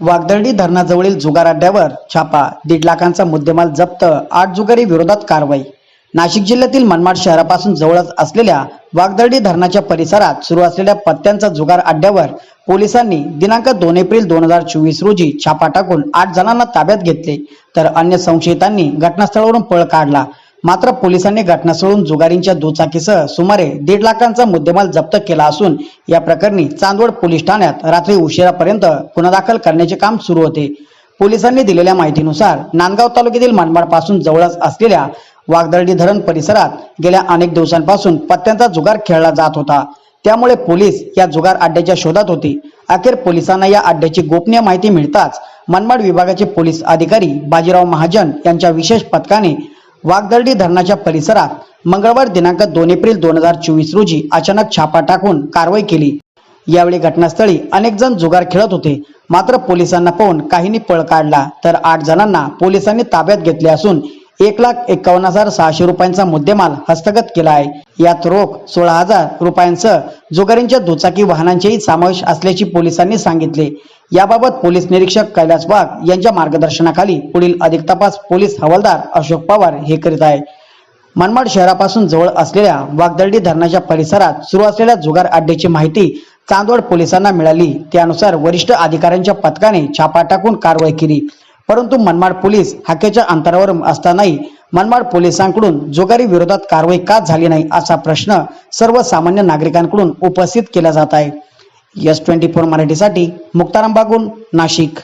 वागदर्डी धरणाजवळील जुगार अड्ड्यावर छापा दीड लाखांचा मुद्देमाल जप्त आठ जुगारी विरोधात कारवाई. नाशिक जिल्ह्यातील मनमाड शहरापासून जवळच असलेल्या वागदर्डी धरणाच्या परिसरात सुरू असलेल्या पत्त्यांचा जुगार अड्ड्यावर पोलिसांनी दिनांक दोन एप्रिल दोन हजार चोवीस रोजी छापा टाकून आठ जणांना ताब्यात घेतले. तर अन्य संशयितांनी घटनास्थळावरून पळ काढला. मात्र पोलिसांनी घटनास्थळून जुगारींच्या दुचाकीसह सुमारे दीड लाखांचा मुद्देमाल जप्त केला असून या प्रकरणी चांदवड पोलीस ठाण्यात रात्री उशिरापर्यंत गुन्हा दाखल करण्याचे काम सुरू होते. पोलिसांनी दिलेल्या माहितीनुसार नांदगाव तालुक्यातील मनमाडपासून जवळच असलेल्या वागदर्डी धरण परिसरात गेल्या अनेक दिवसांपासून पत्त्यांचा जुगार खेळला जात होता. त्यामुळे पोलीस या जुगार अड्ड्याच्या शोधात होते. अखेर पोलिसांना या अड्ड्याची गोपनीय माहिती मिळताच मनमाड विभागाचे पोलीस अधिकारी बाजीराव महाजन यांच्या विशेष पथकाने वागदर्डी धरणाच्या परिसरात मंगळवार दिनांक दोन एप्रिल दोन हजार चोवीस रोजी अचानक छापा टाकून कारवाई केली. यावेळी घटनास्थळी अनेक जण जुगार खेळत होते. मात्र पोलिसांना पाहून काहींनी पळ काढला तर आठ जणांना पोलिसांनी ताब्यात घेतले असून एक लाख एकावन्न हजार सहाशे रुपयांचा मुद्देमाल हस्तगत केला आहे. यात रोख सोळा हजार रुपयांसह जुगारींच्या दुचाकी वाहनांचेही समावेश असल्याची पोलिसांनी सांगितले. याबाबत पोलीस निरीक्षक कैलास वाघ यांच्या मार्गदर्शनाखाली पुढील अधिक तपास पोलीस हवालदार अशोक पवार हे करीत आहे. मनमाड शहरापासून जवळ असलेल्या वाघदर्डी धरणाच्या परिसरात सुरू असलेल्या जुगार अड्ड्याची माहिती चांदवड पोलिसांना मिळाली. त्यानुसार वरिष्ठ अधिकाऱ्यांच्या पथकाने छापा टाकून कारवाई केली. परंतु मनमाड पोलीस हाकेच्या अंतरावर असतानाही मनमाड पोलिसांकडून जुगारी विरोधात कारवाई का झाली नाही असा प्रश्न सर्वसामान्य नागरिकांकडून उपस्थित केला जात आहे. एस ट्वेंटी फोर मराठीसाठी मुक्ताराम बागुल नाशिक.